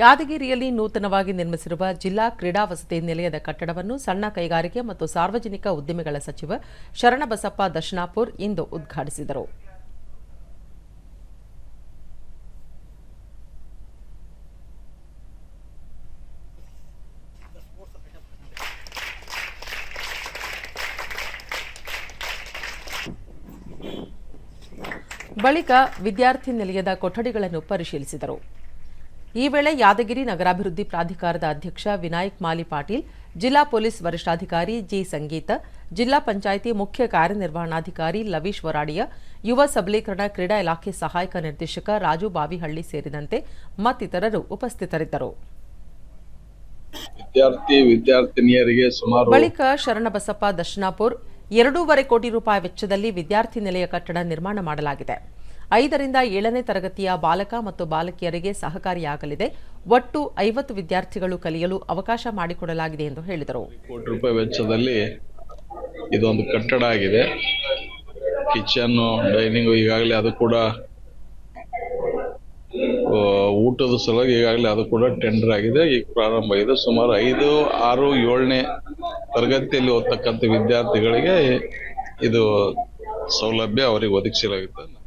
ಯಾದಗಿರಿಯಲ್ಲಿ ನೂತನವಾಗಿ ನಿರ್ಮಿಸಿರುವ ಜಿಲ್ಲಾ ಕ್ರೀಡಾ ವಸತಿ ನಿಲಯದ ಕಟ್ಟಡವನ್ನು ಸಣ್ಣ ಕೈಗಾರಿಕೆ ಮತ್ತು ಸಾರ್ವಜನಿಕ ಉದ್ದಿಮೆಗಳ ಸಚಿವ ಶರಣಬಸಪ್ಪ ದರ್ಶನಾಪುರ್ ಇಂದು ಉದ್ಘಾಟಿಸಿದರು. ಬಳಿಕ ವಿದ್ಯಾರ್ಥಿ ನಿಲಯದ ಕೊಠಡಿಗಳನ್ನು ಪರಿಶೀಲಿಸಿದರು. ಈ ವೇಳೆ ಯಾದಗಿರಿ ನಗರಾಭಿವೃದ್ಧಿ ಪ್ರಾಧಿಕಾರದ ಅಧ್ಯಕ್ಷ ವಿನಾಯಕ್ ಮಾಲಿ ಪಾಟೀಲ್ ಜಿಲ್ಲಾ ಪೊಲೀಸ್ ವರಿಷ್ಠಾಧಿಕಾರಿ ಜಿ ಸಂಗೀತ ಜಿಲ್ಲಾ ಪಂಚಾಯಿತಿ ಮುಖ್ಯ ಕಾರ್ಯನಿರ್ವಹಣಾಧಿಕಾರಿ ಲವೀಶ್ ವರಾಡಿಯ ಯುವ ಸಬಲೀಕರಣ ಕ್ರೀಡಾ ಇಲಾಖೆ ಸಹಾಯಕ ನಿರ್ದೇಶಕ ರಾಜು ಬಾವಿಹಳ್ಳಿ ಸೇರಿದಂತೆ ಮತ್ತಿತರರು ಉಪಸ್ಥಿತರಿದ್ದರು. ವಿದ್ಯಾರ್ಥಿ ವಿದ್ಯಾರ್ಥಿನಿಯರಿಗೆ ಸುಮಾರು ಬಳಿಕ ಶರಣಬಸಪ್ಪ ದರ್ಶನಾಪುರ್ ಎರಡೂವರೆ ಕೋಟಿ ರೂಪಾಯಿ ವೆಚ್ಚದಲ್ಲಿ ವಿದ್ಯಾರ್ಥಿ ನಿಲಯ ಕಟ್ಟಡ ನಿರ್ಮಾಣ ಮಾಡಲಾಗಿದೆ. ಐದರಿಂದ ಏಳನೇ ತರಗತಿಯ ಬಾಲಕ ಮತ್ತು ಬಾಲಕಿಯರಿಗೆ ಸಹಕಾರಿಯಾಗಲಿದೆ. ಒಟ್ಟು ಐವತ್ತು ವಿದ್ಯಾರ್ಥಿಗಳು ಕಲಿಯಲು ಅವಕಾಶ ಮಾಡಿಕೊಡಲಾಗಿದೆ ಎಂದು ಹೇಳಿದರು. ಕೋಟಿ ರೂಪಾಯಿ ವೆಚ್ಚದಲ್ಲಿ ಇದೊಂದು ಕಟ್ಟಡ ಆಗಿದೆ. ಕಿಚನ್, ಡೈನಿಂಗ್ ಈಗಾಗಲೇ ಅದು ಕೂಡ ಊಟದ ಸಲುವಾಗಿ ಈಗಾಗಲೇ ಅದು ಕೂಡ ಟೆಂಡರ್ ಆಗಿದೆ. ಈಗ ಪ್ರಾರಂಭ ಆಗಿದೆ. ಸುಮಾರು ಐದು, ಆರು, ಏಳನೇ ತರಗತಿಯಲ್ಲಿ ಓದ್ತಕ್ಕಂಥ ವಿದ್ಯಾರ್ಥಿಗಳಿಗೆ ಇದು ಸೌಲಭ್ಯ ಅವರಿಗೆ ಒದಗಿಸಲಾಗುತ್ತೆ